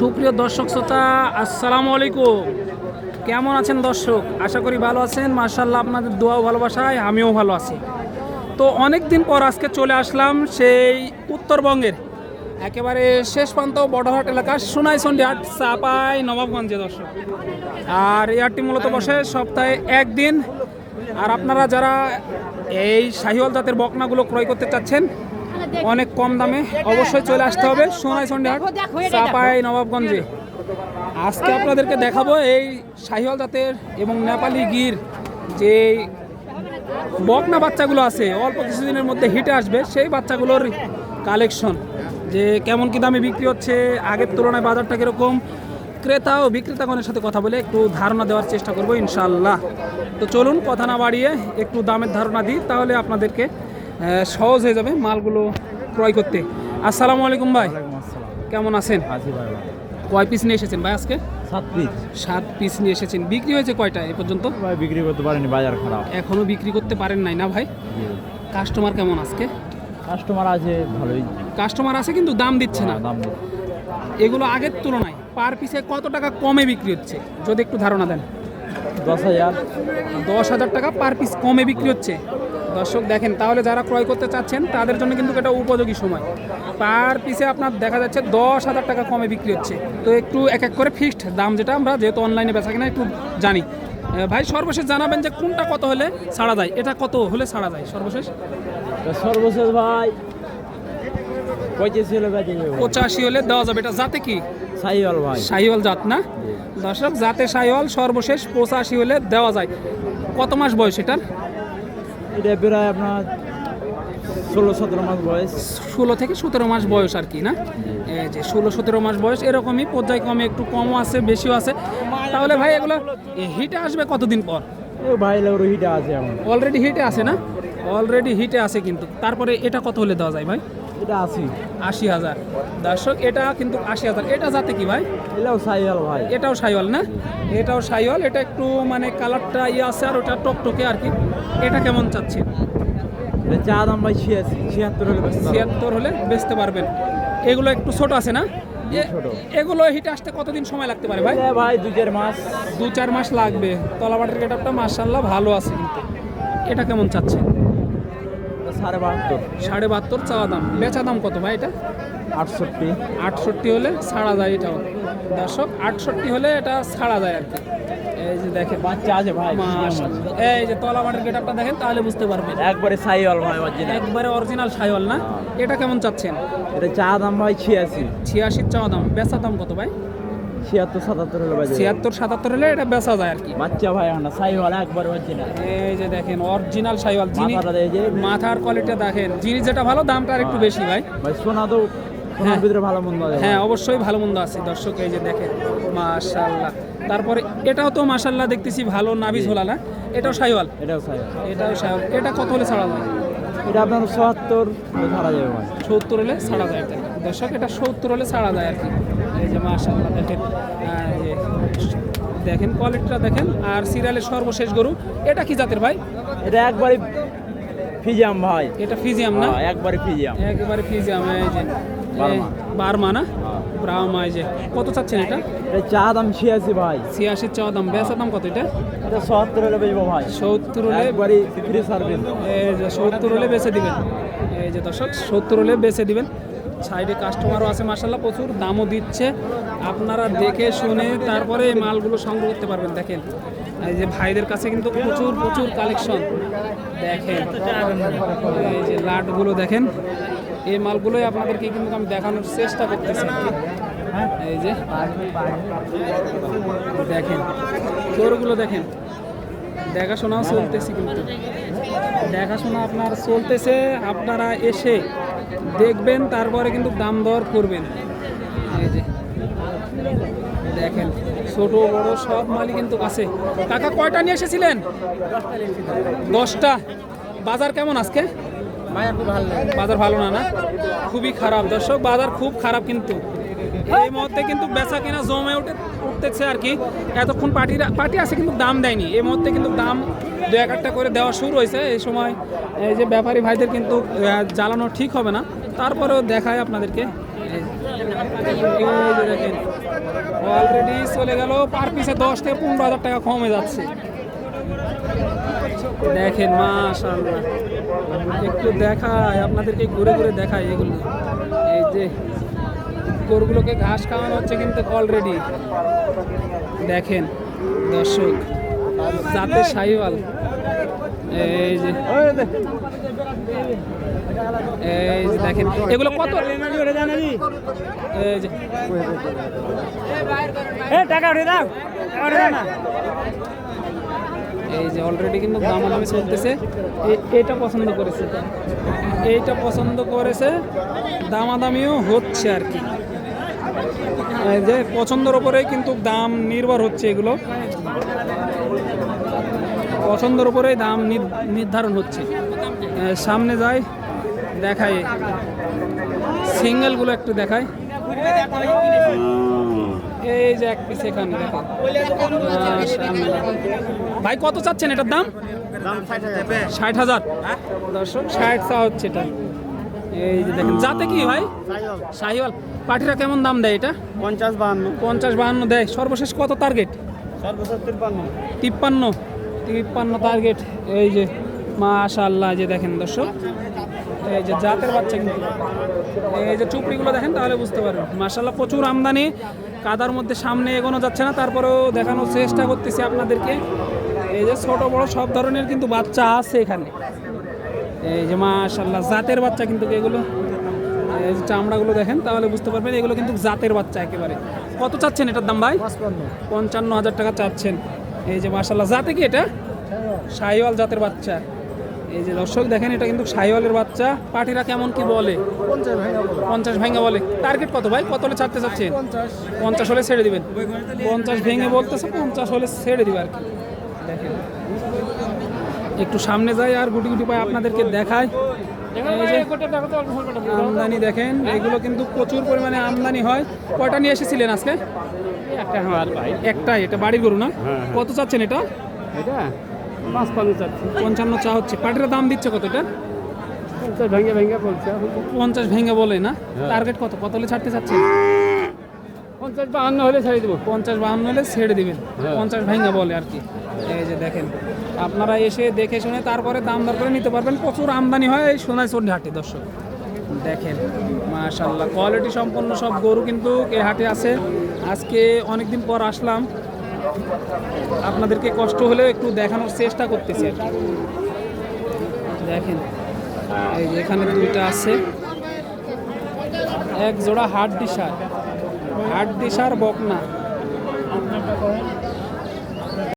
সুপ্রিয় দর্শক শ্রোতা, আসসালামু আলাইকুম। কেমন আছেন দর্শক? আশা করি ভালো আছেন। মার্শাল্লাহ আপনাদের দোয়া ও ভালোবাসায় আমিও ভালো আছি। তো অনেক দিন পর আজকে চলে আসলাম সেই উত্তরবঙ্গের একেবারে শেষ প্রান্ত বড়হাট এলাকা সোনাইচন্ডি হাট, চাপাই, নবাবগঞ্জে দর্শক। আর হাটটি মূলত বসে সপ্তাহে একদিন। আর আপনারা যারা এই শাহিওয়াল জাতের বকনাগুলো ক্রয় করতে চাচ্ছেন অনেক কম দামে অবশ্যই চলে আসতে হবে সোনাইচন্ডি হাট চাপাই নবাবগঞ্জে। আজকে আপনাদেরকে দেখাবো এই শাহিওয়াল জাতের এবং নেপালি গির যে বকনা বাচ্চাগুলো আছে অল্প কিছুদিনের মধ্যে হিটে আসবে সেই বাচ্চাগুলোর কালেকশন যে কেমন কি দামে বিক্রি হচ্ছে আগের তুলনায় বাজারটা কীরকম ক্রেতা ও বিক্রেতাগণের সাথে কথা বলে একটু ধারণা দেওয়ার চেষ্টা করব ইনশাল্লাহ তো চলুন কথা না বাড়িয়ে একটু দামের ধারণা দিই তাহলে আপনাদেরকে সহজ হয়ে যাবে মালগুলো ক্রয় করতে। আসসালামু আলাইকুম ভাই। কেমন আছেন? কয় পিস নিয়ে এসেছেন ভাই আজকে? সাত পিস সাত পিস নিয়ে এসেছেন। বিক্রি হয়েছে কয়টা এ পর্যন্ত? ভাই বিক্রি করতে পারেনি বাজার খারাপ। এখনও বিক্রি করতে পারেন নাই না ভাই? কাস্টমার কেমন আজকে? কাস্টমার আছে ভালোই। কাস্টমার আছে কিন্তু দাম দিচ্ছে না। দাম এগুলো আগের তুলনায় পার পিসে কত টাকা কমে বিক্রি হচ্ছে? যদি একটু ধারণা দেন। দশ হাজার। দশ হাজার টাকা পার পিস কমে বিক্রি হচ্ছে। দর্শক দেখেন তাহলে যারা ক্রয় করতে চাচ্ছেন তাদের জন্য কিন্তু এটা উপযোগী সময়। পার পিসে আপনার দেখা যাচ্ছে দশ হাজার টাকা কমে বিক্রি হচ্ছে। তো একটু এক এক করে ফিক্সড দাম যেটা আমরা যেহেতু অনলাইনে বেচা কিনা একটু জানি। ভাই সর্বশেষ জানাবেন যে কোনটা কত হলে ছাড়া যায়? এটা কত হলে ছাড়া যায়? সর্বশেষ। সর্বশেষ ভাই পঁচিশ হলে দেওয়া যাবে। এটা যাতে কি? সাইওয়াল ভাই। শাহিওয়াল জাত না? দর্শক জাতে শাহিওয়াল সর্বশেষ পঁচাশি হলে দেওয়া যায়। কত মাস বয়স এটার? এটা প্রায় আপনার ষোলো সতেরো মাস বয়স। ষোলো থেকে সতেরো মাস বয়স আর কি না? যে ষোলো সতেরো মাস বয়স এরকমই পর্যায়ক্রমে একটু কমও আছে বেশিও আছে। তাহলে ভাই এগুলো হিটে আসবে কতদিন পর? ও ভাই হিটে আছে অলরেডি হিটে আছে না? অলরেডি হিটে আছে কিন্তু। তারপরে এটা কত হলে দেওয়া যায় ভাই? এটা আশি। আশি হাজার। দর্শক এটা কিন্তু আশি হাজার। এটা যাতে কি ভাই? এটাও সাইওয়াল ভাই। এটাও সাইওয়াল না? এটাও সাইওয়াল। এটা একটু মানে কালারটা ইয়ে আছে আর ওটা টকটকে আর কি। এটা কেমন চাচ্ছেন? চা দাম ভাই ছিয়াশি। ছিয়াত্তর হলে ছিয়াত্তর হলে বেচতে পারবেন। এগুলো একটু ছোট আছে না? এগুলো হিটে আসতে কতদিন সময় লাগতে পারে ভাই? ভাই দু চার মাস। দু চার মাস লাগবে। তলাবাটের গেটআপটা মার্শাল্লাহ ভালো আছে কিন্তু। এটা কেমন চাচ্ছে সাড়ে বাহাত্তর। সাড়ে বাহাত্তর চাওয়া দাম। বেচা দাম কত ভাই এটা? আটষট্টি। আটষট্টি হলে ছাড়া যায় এটাও। দর্শক আটষট্টি হলে এটা ছাড়া যায় আর কি। এই যে দেখেন। বাচ্চা আছে ভাই এই যে তলাবাটের গেটআপটা দেখেন তাহলে বুঝতে পারবেন। একবারে সাইওয়াল ভাই অরিজিনাল একবারে অরিজিনাল সাইওয়াল না? এটা কেমন চাচ্ছেন? এটা চা দাম ভাই ছিয়াশি। ছিয়াশির চাওয়া দাম। বেচা দাম কত ভাই? ছিয়াত্তর সাতাত্তর হলে ছিয়াত্তর সাতাত্তর হলে এটা বেচা যায় আর কি। বাচ্চা ভাই এখন সাইওয়াল একবার অরিজিনাল এই যে দেখেন অরিজিনাল সাইওয়াল। যিনি যে মাথার কোয়ালিটি দেখেন জিনিস যেটা ভালো দামটা আর একটু বেশি ভাই। ভাই সোনা তো সোনার ভিতরে ভালো মন্দ আছে। হ্যাঁ অবশ্যই ভালো মন্দ আছে। দর্শক এই যে দেখেন মাশাল্লাহ তারপরে এটাও তো মাশাল্লাহ দেখতেছি ভালো নাবি ঝোলা না এটাও সাইওয়াল? এটাও সাইওয়াল। এটাও সাইওয়াল। এটা কত হলে ছাড়া যায়? এটা আপনার সত্তর ছাড়া যাবে ভাই। সত্তর হলে ছাড়া যায় দর্শক এটা সত্তর হলে ছাড়া যায় আর কি। এই যে মাশাল্লাহ দেখেন এই দেখেন কোয়ালিটিটা দেখেন আর সিরিয়ালের সর্বশেষ গরু এটা কি জাতের ভাই? এটা একবারে ফিজিয়াম ভাই। এটা ফিজিয়াম না? হ্যাঁ, একবারে ফিজিয়াম। একবারে ফিজিয়াম এই যে বার্মা। না? ব্রাহ্মা এই যে কত চাচ্ছেন এটা? এটা চা দাম ছিয়াশি ভাই। ছিয়াশির চা দাম বেচার দাম কত এটা? এটা সত্তর হলে বেচবো ভাই। সত্তর হলে একবারে ফ্রি সার্ভিস এই যে সত্তর হলে বেচে দিবেন। এই যে দর্শক সত্তর হলে বেচে দিবেন। সাইডে কাস্টমারও আছে মাসাল্লাহ প্রচুর দামও দিচ্ছে। আপনারা দেখে শুনে তারপরে মালগুলো সংগ্রহ করতে পারবেন। দেখেন, এই যে ভাইদের কাছে কিন্তু প্রচুর প্রচুর কালেকশন দেখেন, এই যে লাটগুলো দেখেন, এই মালগুলোই আপনাদেরকে কিন্তু আমি দেখানোর চেষ্টা করতেছি। এই যে, দেখেন তোরগুলো দেখেন, দেখাশোনাও চলতেছে কিন্তু। দেখাশোনা আপনার চলতেছে, আপনারা এসে দেখবেন, তারপরে কিন্তু দাম দর করবেন। দেখেন, ছোট, বড় সব মালই কিন্তু আছে। কাকা, কয়টা নিয়ে এসেছিলেন? দশটা। বাজার কেমন আজকে? বাজার ভালো না না? খুবই খারাপ। দর্শক, বাজার খুব খারাপ কিন্তু। এই মুহূর্তে কিন্তু বেচা কিনা জমে উঠে উঠতেছে আর কি। এতক্ষণ পার্টিরা পার্টি আছে কিন্তু দাম দেয়নি। এই মুহূর্তে কিন্তু দাম দু এক একটা করে দেওয়া শুরু হয়েছে। এই সময় এই যে ব্যাপারী ভাইদের কিন্তু জ্বালানো ঠিক হবে না। তারপরেও দেখায় আপনাদেরকে। দেখেন অলরেডি চলে গেল। পার পিসে দশ থেকে পনেরো হাজার টাকা কমে যাচ্ছে। দেখেন, মাশাআল্লাহ। একটু দেখায় আপনাদেরকে ঘুরে ঘুরে দেখায় এগুলো। এই যে গরুগুলোকে ঘাস খাওয়ানো হচ্ছে কিন্তু অলরেডি দেখেন দর্শক জাতের সাইওয়াল এই যে এই যে দেখেন এগুলো কত? এই যে। টাকা উঠে দাও টাকা উঠে দাও না। এই যে অলরেডি কিন্তু দামাদামি চলতেছে। এটা পছন্দ করেছে। এইটা পছন্দ করেছে দামাদামিও হচ্ছে আর কি। যে পছন্দের ওপরেই কিন্তু দাম নির্ভর হচ্ছে এগুলো। পছন্দের উপরেই দাম নির- নির্ধারণ হচ্ছে। সামনে যাই, দেখাই। সিঙ্গেলগুলো একটু দেখাই। এই যে এক পিস এখানে। ভাই, কত চাচ্ছেন এটার দাম? ষাট হাজার। দর্শক, ষাট চা হচ্ছে এটা। এই যে দেখেন, যাতে কি ভাই? শাহিওয়াল। পাটিরা কেমন দাম দেয় এটা? পঞ্চাশ বাহান্ন। পঞ্চাশ বাহান্ন দেয়। সর্বশেষ কত টার্গেট সর্বোচ্চ তিপ্পান্ন। তিপ্পান্ন? তিপ্পান্ন টার্গেট এই যে মাশাল্লাহ যে দেখেন দর্শক। এই যে জাতের বাচ্চা কিন্তু। এই যে চুপড়িগুলো দেখেন তাহলে বুঝতে পারবেন। মাশাল্লাহ প্রচুর আমদানি। কাদার মধ্যে সামনে এগোনো যাচ্ছে না তারপরেও দেখানোর চেষ্টা করতেছি আপনাদেরকে। এই যে ছোট বড় সব ধরনের কিন্তু বাচ্চা আছে এখানে। এই যে মাশাল্লাহ জাতের বাচ্চা কিন্তু এগুলো। চামড়াগুলো দেখেন তাহলে বুঝতে পারবেন এগুলো কিন্তু জাতের বাচ্চা একেবারে। কত চাচ্ছেন এটার দাম ভাই? পঞ্চান্ন হাজার টাকা চাচ্ছেন। এই যে মার্শাল্লাহ জাতে কি এটা? সাইওয়াল জাতের বাচ্চা। এই যে দর্শক দেখেন এটা কিন্তু সাইওয়ালের বাচ্চা। পাটিরা কেমন কি বলে? পঞ্চাশ ভেঙে বলে। টার্গেট কত ভাই? কত হলে ছাড়তে চাচ্ছেন? পঞ্চাশ। হলে ছেড়ে দিবেন। পঞ্চাশ ভেঙে বলতেছে পঞ্চাশ হলে ছেড়ে দিবে আর কি। দেখেন। একটু সামনে যাই আর গুটি গুটি পায় আপনাদেরকে দেখায় আমদানি দেখেন এগুলো কিন্তু প্রচুর পরিমাণে আমদানি হয়। কয়টা নিয়ে এসেছিলেন আজকে? একটা একটাই এটা বাড়ির গরু না? হ্যাঁ। কত চাচ্ছেন এটা? এটা পঞ্চান্ন চা হচ্ছে পাটের দাম দিচ্ছে কত এটা পঞ্চাশ ভেঙে ভেঙে বলছে। পঞ্চাশ ভেঙে বলে না। হ্যাঁ। টার্গেট কত? কত হলে ছাড়তে চাচ্ছেন? পঞ্চাশ বাহান্ন হলে ছেড়ে দেবো। পঞ্চাশ বাহান্ন হলে ছেড়ে দিবেন। হ্যাঁ। পঞ্চাশ ভেঙে বলে আর কি। এই যে দেখেন আপনারা এসে দেখে শুনে তারপরে দাম দর করে নিতে পারবেন। প্রচুর আমদানি হয় এই সোনাইচন্ডী হাটে দর্শক। দেখেন মাশাল্লাহ কোয়ালিটি সম্পন্ন সব গরু কিন্তু এই হাটে আছে। আজকে অনেক দিন পর আসলাম। আপনাদেরকে কষ্ট হলেও একটু দেখানোর চেষ্টা করতেছি আর দেখেন এই যে এখানে দুইটা আছে। এক জোড়া হাট দিশার হাট দিশার বকনা।